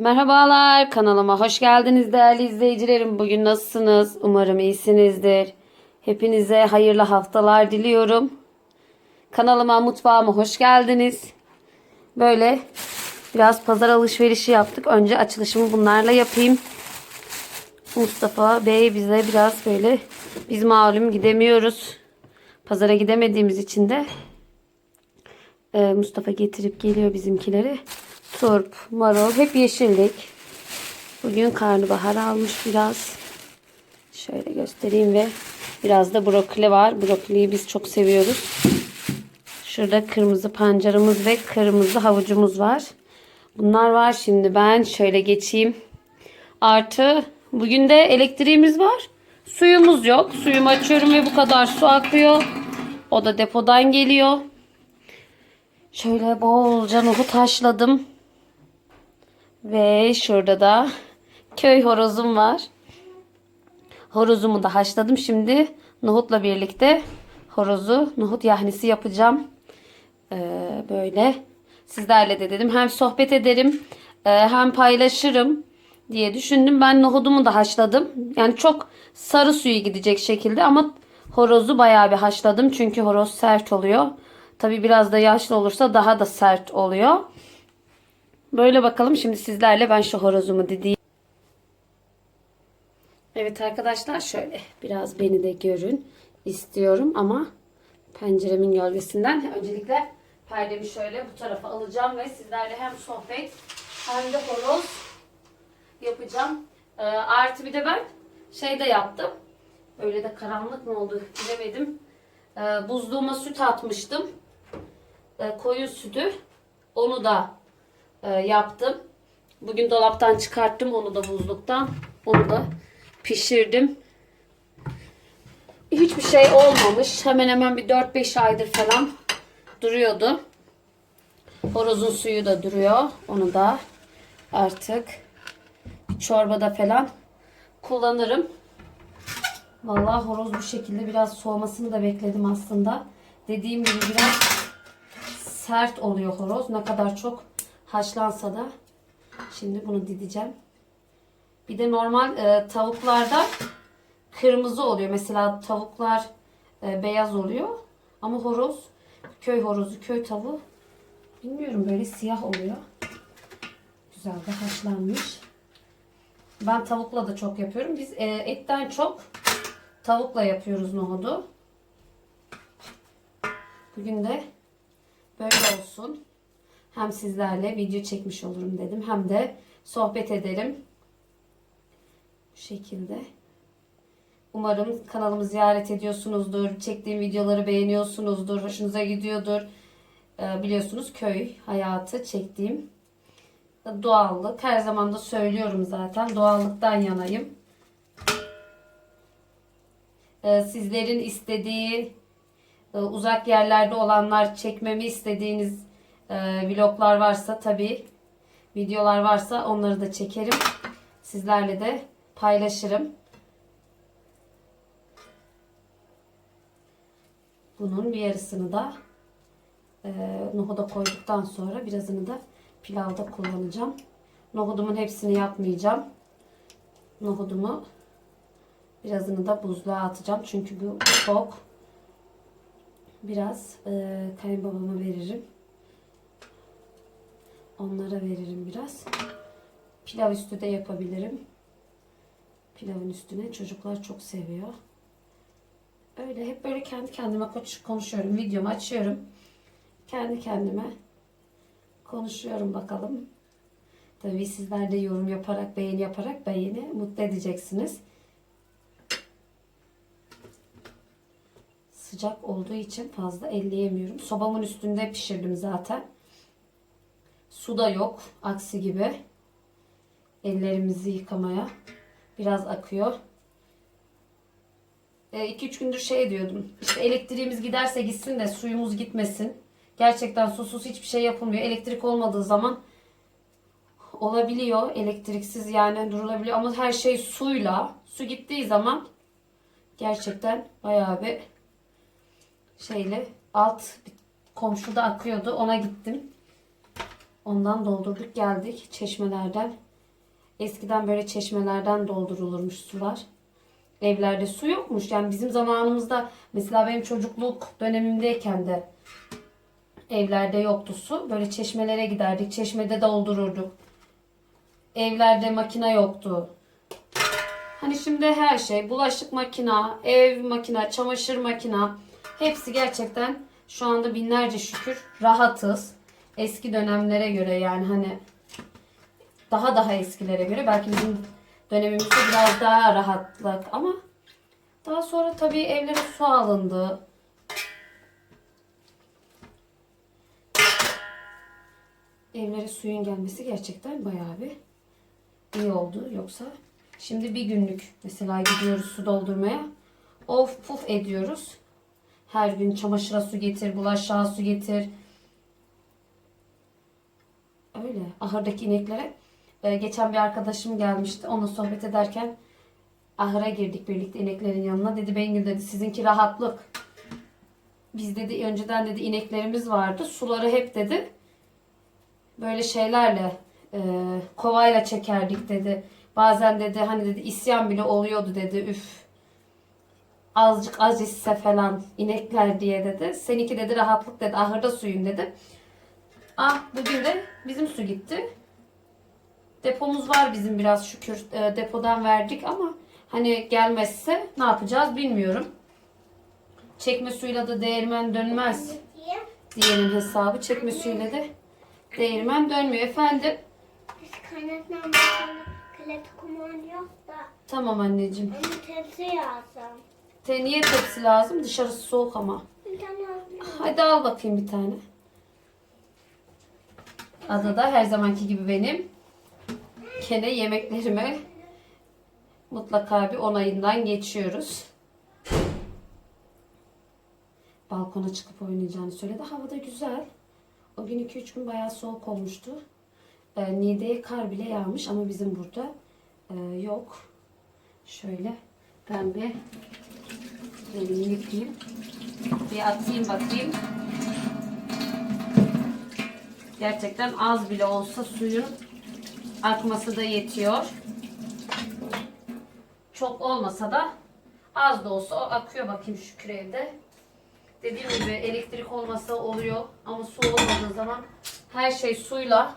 Merhabalar kanalıma hoş geldiniz değerli izleyicilerim. Bugün nasılsınız? Umarım iyisinizdir. Hepinize hayırlı haftalar diliyorum. Kanalıma mutfağıma hoş geldiniz. Böyle biraz pazar alışverişi yaptık. Önce açılışımı bunlarla yapayım. Mustafa Bey bize biraz böyle biz malum gidemiyoruz. Pazara gidemediğimiz için de e, Mustafa getirip geliyor bizimkileri. Turp, marul hep yeşillik. Bugün karnabahar almış biraz. Şöyle göstereyim ve biraz da brokoli var. Brokoliyi biz çok seviyoruz. Şurada kırmızı pancarımız ve kırmızı havucumuz var. Bunlar var şimdi ben şöyle geçeyim. Artı bugün de elektriğimiz var. Suyumuz yok. Suyumu açıyorum ve bu kadar su akıyor. O da depodan geliyor. Şöyle bolca nohut haşladım. Ve şurada da köy horozum var. Horozumu da haşladım. Şimdi nohutla birlikte horozu nohut yahnisi yapacağım. Ee, böyle sizlerle de dedim hem sohbet ederim e, hem paylaşırım diye düşündüm. Ben nohudumu da haşladım. Yani çok sarı suyu gidecek şekilde ama horozu bayağı bir haşladım. Çünkü horoz sert oluyor. Tabi biraz da yaşlı olursa daha da sert oluyor. Böyle bakalım şimdi sizlerle ben şu horozumu dideyim. Evet arkadaşlar şöyle biraz beni de görün istiyorum ama penceremin gölgesinden öncelikle perdemi şöyle bu tarafa alacağım ve sizlerle hem sohbet hem de horoz yapacağım. Ee, artı bir de ben şey de yaptım. Öyle de karanlık mı oldu bilemedim. Ee, buzluğuma süt atmıştım. Ee, koyun sütü. Onu da e, yaptım. Bugün dolaptan çıkarttım onu da buzluktan. Onu da pişirdim. Hiçbir şey olmamış. Hemen hemen bir 4-5 aydır falan duruyordu. Horozun suyu da duruyor. Onu da artık çorbada falan kullanırım. Vallahi horoz bu şekilde biraz soğumasını da bekledim aslında. Dediğim gibi biraz sert oluyor horoz. Ne kadar çok haşlansa da. Şimdi bunu dideceğim. Bir de normal e, tavuklarda kırmızı oluyor. Mesela tavuklar e, beyaz oluyor. Ama horoz, köy horozu, köy tavuğu bilmiyorum böyle siyah oluyor. Güzel de haşlanmış. Ben tavukla da çok yapıyorum. Biz e, etten çok tavukla yapıyoruz nohudu. Bugün de böyle olsun. Hem sizlerle video çekmiş olurum dedim. Hem de sohbet edelim. Bu şekilde. Umarım kanalımı ziyaret ediyorsunuzdur. Çektiğim videoları beğeniyorsunuzdur. Hoşunuza gidiyordur. Ee, biliyorsunuz köy hayatı çektiğim doğallık. Her zaman da söylüyorum zaten. Doğallıktan yanayım. Ee, sizlerin istediği e, uzak yerlerde olanlar çekmemi istediğiniz vloglar varsa tabi videolar varsa onları da çekerim. Sizlerle de paylaşırım. Bunun bir yarısını da e, nohuda koyduktan sonra birazını da pilavda kullanacağım. Nohudumun hepsini yapmayacağım. Nohudumu birazını da buzluğa atacağım. Çünkü bu çok. Biraz e, kayınbabama veririm. Onlara veririm biraz. Pilav üstü de yapabilirim. Pilavın üstüne çocuklar çok seviyor. Öyle hep böyle kendi kendime konuşuyorum. Videomu açıyorum. Kendi kendime konuşuyorum bakalım. Tabii sizler de yorum yaparak, beğeni yaparak beni mutlu edeceksiniz. Sıcak olduğu için fazla elleyemiyorum. Sobamın üstünde pişirdim zaten. Su da yok. Aksi gibi. Ellerimizi yıkamaya. Biraz akıyor. 2-3 e, gündür şey diyordum. İşte elektriğimiz giderse gitsin de suyumuz gitmesin. Gerçekten susuz hiçbir şey yapılmıyor. Elektrik olmadığı zaman olabiliyor. Elektriksiz yani durulabiliyor. Ama her şey suyla. Su gittiği zaman gerçekten bayağı bir şeyle alt komşuda akıyordu. Ona gittim. Ondan doldurduk geldik çeşmelerden. Eskiden böyle çeşmelerden doldurulurmuş sular. Evlerde su yokmuş. Yani bizim zamanımızda mesela benim çocukluk dönemimdeyken de evlerde yoktu su. Böyle çeşmelere giderdik. Çeşmede doldururduk. Evlerde makine yoktu. Hani şimdi her şey bulaşık makina, ev makina, çamaşır makina hepsi gerçekten şu anda binlerce şükür rahatız. Eski dönemlere göre yani hani daha daha eskilere göre belki bizim dönemimizde biraz daha rahatlık ama daha sonra tabii evlere su alındı. Evlere suyun gelmesi gerçekten bayağı bir iyi oldu. Yoksa şimdi bir günlük mesela gidiyoruz su doldurmaya. Of puf ediyoruz. Her gün çamaşıra su getir, bulaşığa su getir. Öyle. Ahırdaki ineklere. Ee, geçen bir arkadaşım gelmişti. Onunla sohbet ederken ahıra girdik birlikte ineklerin yanına. Dedi Bengül dedi sizinki rahatlık. Biz dedi önceden dedi ineklerimiz vardı. Suları hep dedi böyle şeylerle e, kovayla çekerdik dedi. Bazen dedi hani dedi isyan bile oluyordu dedi. Üf azıcık az isse falan inekler diye dedi. Seninki dedi rahatlık dedi. Ahırda suyun dedi. Ah bugün de bizim su gitti. Depomuz var bizim biraz şükür. E, depodan verdik ama hani gelmezse ne yapacağız bilmiyorum. Çekme suyla da değirmen dönmez diye diyenin hesabı. Çekme suyla da değirmen dönmüyor. Efendim biz kaynatmam bakalım. Kale kuman yok da tamam anneciğim. tepsi yazsam. Te niye tepsi lazım? Dışarısı soğuk ama. Bir tane alabilir Hadi al bakayım bir tane. Ada da her zamanki gibi benim. Kene yemeklerime mutlaka bir onayından geçiyoruz. Balkona çıkıp oynayacağını söyledi. Hava da güzel. O gün 2-3 gün bayağı soğuk olmuştu. Ee, Niğde'ye kar bile yağmış ama bizim burada e, yok. Şöyle ben bir elimi yıkayayım. Bir atayım bakayım. Gerçekten az bile olsa suyun akması da yetiyor. Çok olmasa da az da olsa akıyor bakayım şu kürevde. Dediğim gibi elektrik olmasa oluyor ama su olmadığı zaman her şey suyla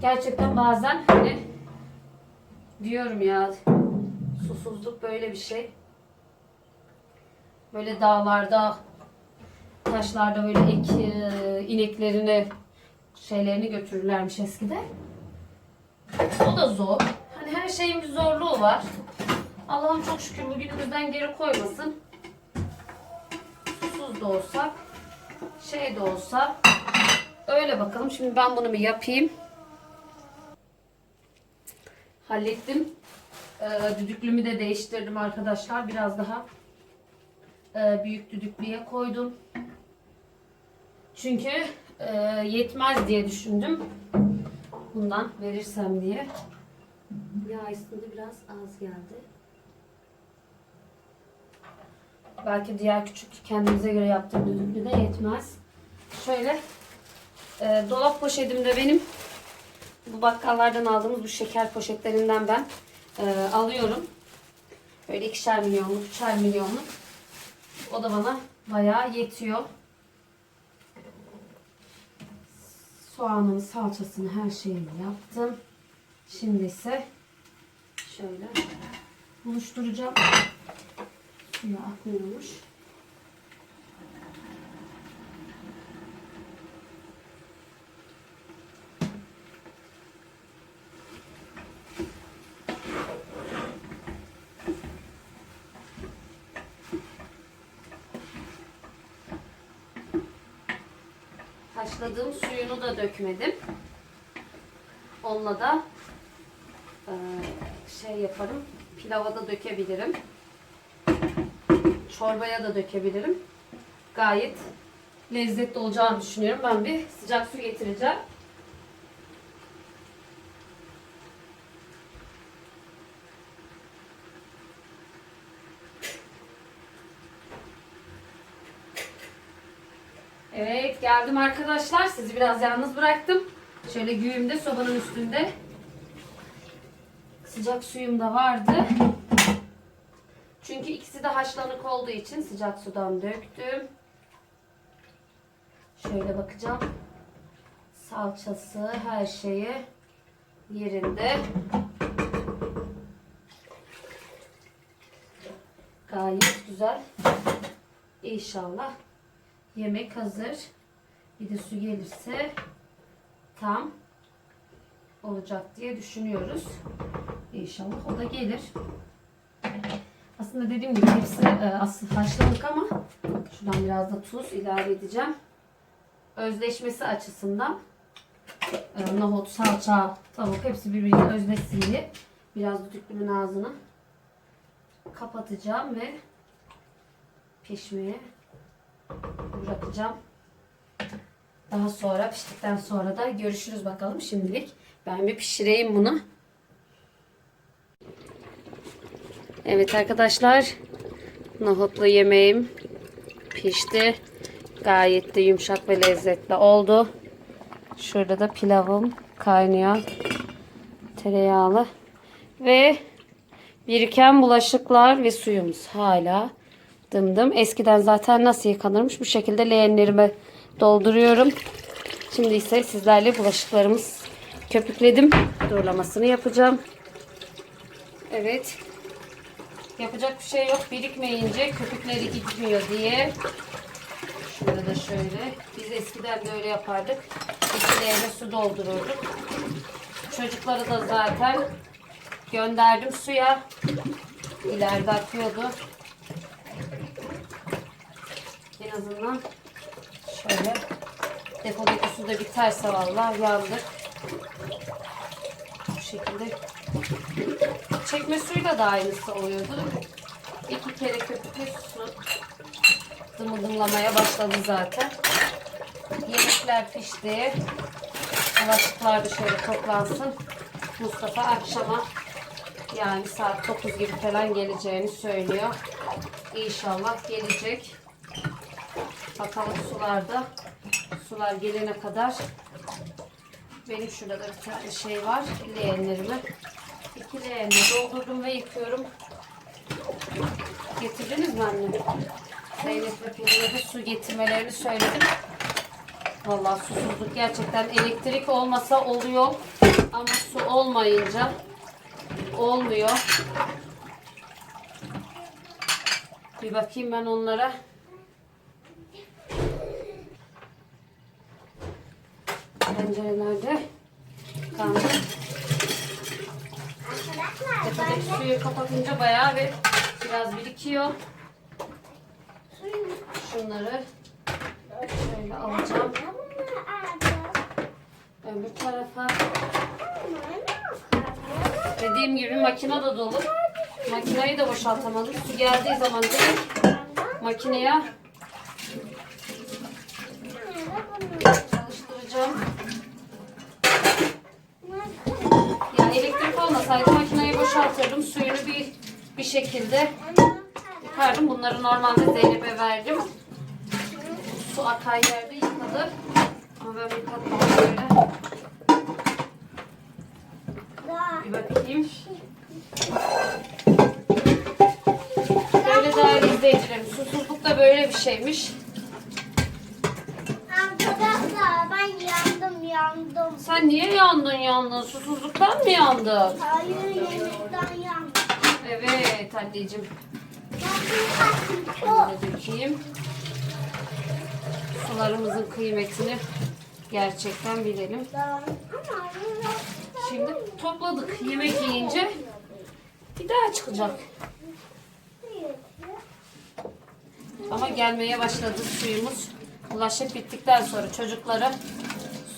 gerçekten bazen hani diyorum ya susuzluk böyle bir şey. Böyle dağlarda, taşlarda böyle ek, e, ineklerini, şeylerini götürürlermiş eskiden. O da zor. Hani her şeyin bir zorluğu var. Allah'ım çok şükür bugünümüzden geri koymasın. Susuz da olsak, şey de olsa. Öyle bakalım. Şimdi ben bunu bir yapayım. Hallettim. Ee, düdüklümü de değiştirdim arkadaşlar. Biraz daha e, büyük düdüklüye koydum. Çünkü e, yetmez diye düşündüm. Bundan verirsem diye. Ya aslında biraz az geldi. Belki diğer küçük kendimize göre yaptığım düdüklü de yetmez. Şöyle e, dolap poşetimde benim bu bakkallardan aldığımız bu şeker poşetlerinden ben e, alıyorum. Böyle ikişer milyonluk, üçer milyonluk. O da bana bayağı yetiyor. Soğanın salçasını her şeyini yaptım. Şimdi ise şöyle buluşturacağım. Suyu akmıyormuş. Haşladığım suyunu da dökmedim. Onunla da eee, şey yaparım. Pilava da dökebilirim. Çorbaya da dökebilirim. Gayet lezzetli olacağını düşünüyorum. Ben bir sıcak su getireceğim. Evet geldim arkadaşlar. Sizi biraz yalnız bıraktım. Şöyle güğümde sobanın üstünde Sıcak suyum da vardı. Çünkü ikisi de haşlanık olduğu için sıcak sudan döktüm. Şöyle bakacağım. Salçası, her şeyi yerinde. Gayet güzel. İnşallah yemek hazır. Bir de su gelirse tam olacak diye düşünüyoruz. İnşallah o da gelir. Aslında dediğim gibi hepsi e, aslında haşlanık ama şuradan biraz da tuz ilave edeceğim. Özleşmesi açısından e, nohut, salça, tavuk hepsi birbiriyle özleşsin diye biraz düdüklümün ağzını kapatacağım ve pişmeye bırakacağım. Daha sonra piştikten sonra da görüşürüz bakalım şimdilik. Ben bir pişireyim bunu. Evet arkadaşlar. Nohutlu yemeğim pişti. Gayet de yumuşak ve lezzetli oldu. Şurada da pilavım kaynıyor. Tereyağlı. Ve biriken bulaşıklar ve suyumuz hala dımdım. Eskiden zaten nasıl yıkanırmış bu şekilde leğenlerime dolduruyorum. Şimdi ise sizlerle bulaşıklarımız köpükledim. Durulamasını yapacağım. Evet. Yapacak bir şey yok. Birikmeyince köpükleri gitmiyor diye. Şurada da şöyle. Biz eskiden de öyle yapardık. İki leğene su doldururduk. Çocukları da zaten gönderdim suya. İleride akıyordu. Azından şöyle depodaki su da biterse vallahi yandık. Bu şekilde çekme suyla da aynısı oluyordu. İki kere köpüklü su dımıdımlamaya başladı zaten. Yemekler pişti. Bulaşıklar da şöyle toplansın. Mustafa akşama yani saat 9 gibi falan geleceğini söylüyor. İnşallah gelecek. Bakalım sularda. Sular gelene kadar benim şurada da bir tane şey var. Leğenlerimi. İki leğenle doldurdum ve yıkıyorum. Getirdiniz mi anne? Zeynep ve Pelin'e de su getirmelerini söyledim. Vallahi susuzluk gerçekten elektrik olmasa oluyor. Ama su olmayınca olmuyor. Bir bakayım ben onlara. Tencerelerde. Arkadaşlar Tepedeki suyu kapatınca bayağı bir biraz birikiyor. Şunları şöyle alacağım. Öbür tarafa. Dediğim gibi makine de dolu. Makineyi de boşaltamadım. Su geldiği zaman direkt makineye çalıştıracağım. Yani elektrik olmasaydı makineyi boşaltırdım. Suyunu bir bir şekilde yıkardım. Bunları normalde Zeynep'e verdim. Su akan yerde yıkadı. Ama ben yıkatmadım böyle. Bir bakayım. Böyle değerli izleyicilerim. Susuzluk da böyle bir şeymiş. Arkadaşlar ben yandım. Sen niye yandın yandın? Susuzluktan mı yandın? Hayır yemekten yandım. Evet anneciğim. Şöyle dökeyim. Sularımızın kıymetini gerçekten bilelim. Şimdi topladık. Yemek yiyince bir daha çıkacak. Ama gelmeye başladı suyumuz. Bulaşık bittikten sonra çocukları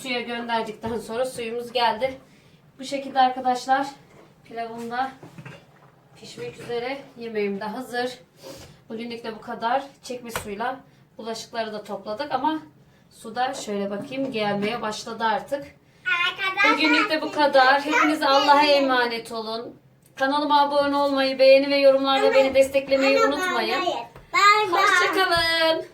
suya gönderdikten sonra suyumuz geldi. Bu şekilde arkadaşlar pilavım da pişmek üzere. Yemeğim de hazır. Bugünlük de bu kadar. Çekme suyla bulaşıkları da topladık ama suda şöyle bakayım gelmeye başladı artık. Bugünlük de bu kadar. Hepiniz Allah'a emanet olun. Kanalıma abone olmayı, beğeni ve yorumlarda beni desteklemeyi unutmayın. Hoşçakalın.